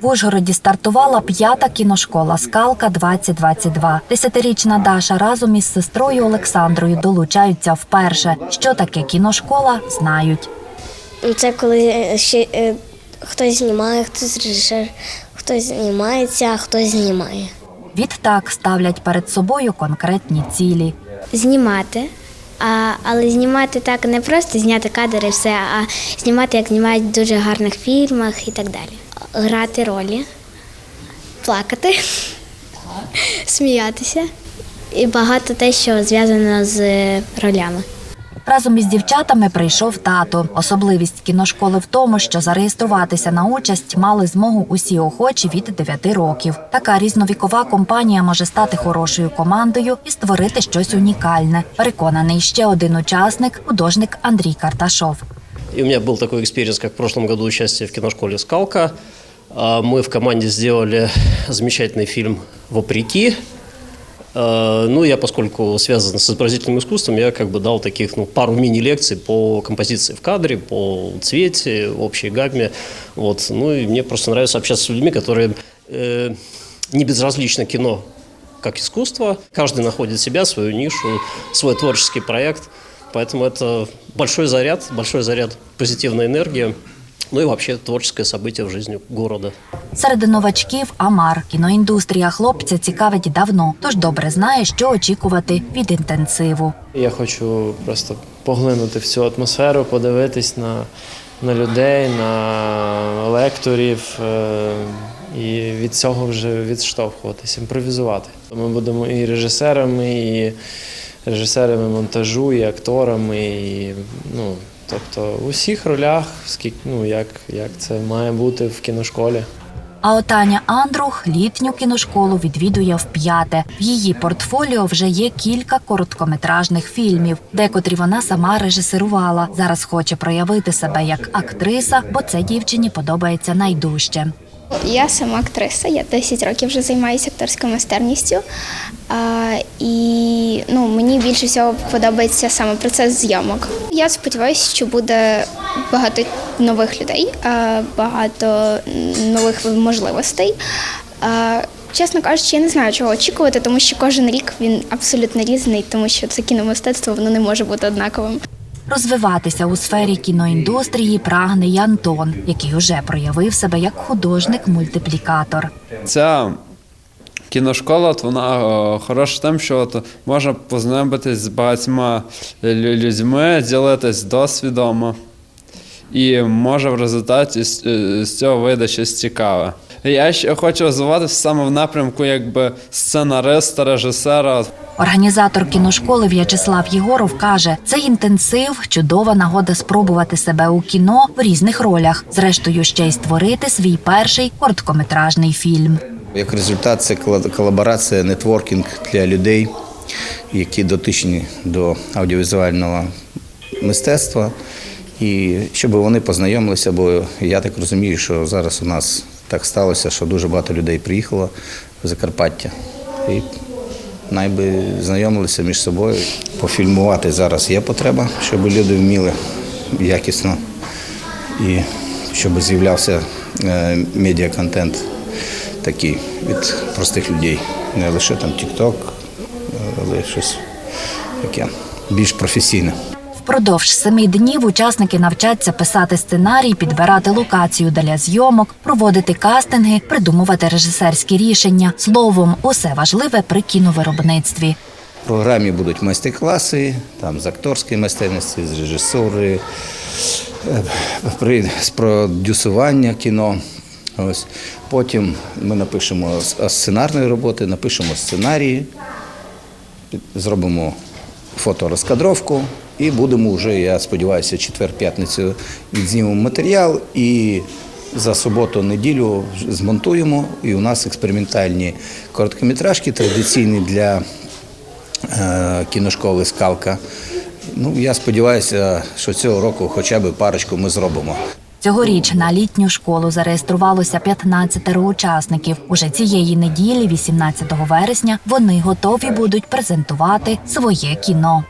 В Ужгороді стартувала п'ята кіношкола Скалка 2022 Десятирічна Даша разом із сестрою Олександрою долучаються вперше. Що таке кіношкола, знають. Ну, Це коли ще е, хтось знімає, хтось режисер, хтось знімається, а хтось знімає. Відтак ставлять перед собою конкретні цілі. Знімати. А, але знімати так не просто зняти кадри і все, а знімати, як знімають в дуже гарних фільмах і так далі. Грати ролі, плакати, сміятися і багато те, що зв'язано з ролями. Разом із дівчатами прийшов тато. Особливість кіношколи в тому, що зареєструватися на участь мали змогу усі охочі від 9 років. Така різновікова компанія може стати хорошою командою і створити щось унікальне. Переконаний ще один учасник художник Андрій Карташов. И у меня был такой экспириенс, как в прошлом году участие в киношколе «Скалка». А, Мы в команде сделали замечательный фильм «Вопреки». А, Ну, я, поскольку связан с изобразительным искусством, я как бы дал таких, ну, пару мини-лекций по композиции в кадре, по цвете, общей гамме. Вот. Ну, и мне просто нравится общаться с людьми, которые э, не безразлично кино как искусство. Каждый находит себя, свою нишу, свой творческий проект. Поэтому это большой заряд, большой заряд позитивной энергии. Ну и вообще творческое событие в жизни города. Серед новачків Амар. Кіноіндустрія хлопця цікавить давно, тож добре знає, що очікувати від інтенсиву. Я хочу просто поглинути в цю атмосферу, подивитись на, на людей, на лекторів е, і від цього вже відштовхуватись, імпровізувати. Ми будемо і режисерами, і режисерами монтажу, і акторами, і ну, тобто в усіх ролях, скільки, ну, як, як це має бути в кіношколі. А от Аня Андрух літню кіношколу відвідує вп'яте. В її портфоліо вже є кілька короткометражних фільмів, декотрі вона сама режисерувала. Зараз хоче проявити себе як актриса, бо це дівчині подобається найдужче. Я сама актриса, я 10 років вже займаюся акторською майстерністю. І ну, мені більше всього подобається саме процес зйомок. Я сподіваюся, що буде багато нових людей, багато нових можливостей. Чесно кажучи, я не знаю, чого очікувати, тому що кожен рік він абсолютно різний, тому що це кіномистецтво воно не може бути однаковим. Розвиватися у сфері кіноіндустрії прагне й Антон, який уже проявив себе як художник-мультиплікатор. Ця кіношкола, от вона е, хороша тим, що от можна познайомитись з багатьма людьми, ділитись досвідом, і може в результаті з, е, з цього вийде щось цікаве. Я ще хочу розвиватися саме в напрямку якби сценариста, режисера. Організатор кіношколи В'ячеслав Єгоров каже, цей інтенсив чудова нагода спробувати себе у кіно в різних ролях. Зрештою, ще й створити свій перший короткометражний фільм. Як результат, це колаборація, нетворкінг для людей, які дотичні до аудіовізуального мистецтва, і щоб вони познайомилися, бо я так розумію, що зараз у нас так сталося, що дуже багато людей приїхало в Закарпаття. І найби знайомилися між собою. Пофільмувати зараз є потреба, щоб люди вміли якісно і щоб з'являвся е, медіаконтент такий від простих людей. Не лише там TikTok, але щось таке більш професійне. Впродовж семи днів учасники навчаться писати сценарій, підбирати локацію для зйомок, проводити кастинги, придумувати режисерські рішення. Словом, усе важливе при кіновиробництві. В програмі будуть майстер-класи, там з акторської майстерності, з режисури, е, з продюсування кіно. Ось. Потім ми напишемо сценарної роботи, напишемо сценарії, зробимо фоторозкадровку і будемо вже, я сподіваюся, четвер-п'ятницю відзнімемо матеріал і за суботу-неділю змонтуємо. І у нас експериментальні короткометражки, традиційні для е, кіношколи Скалка. Ну, я сподіваюся, що цього року хоча б парочку ми зробимо. Цьогоріч на літню школу зареєструвалося 15 учасників. Уже цієї неділі, 18 вересня, вони готові будуть презентувати своє кіно.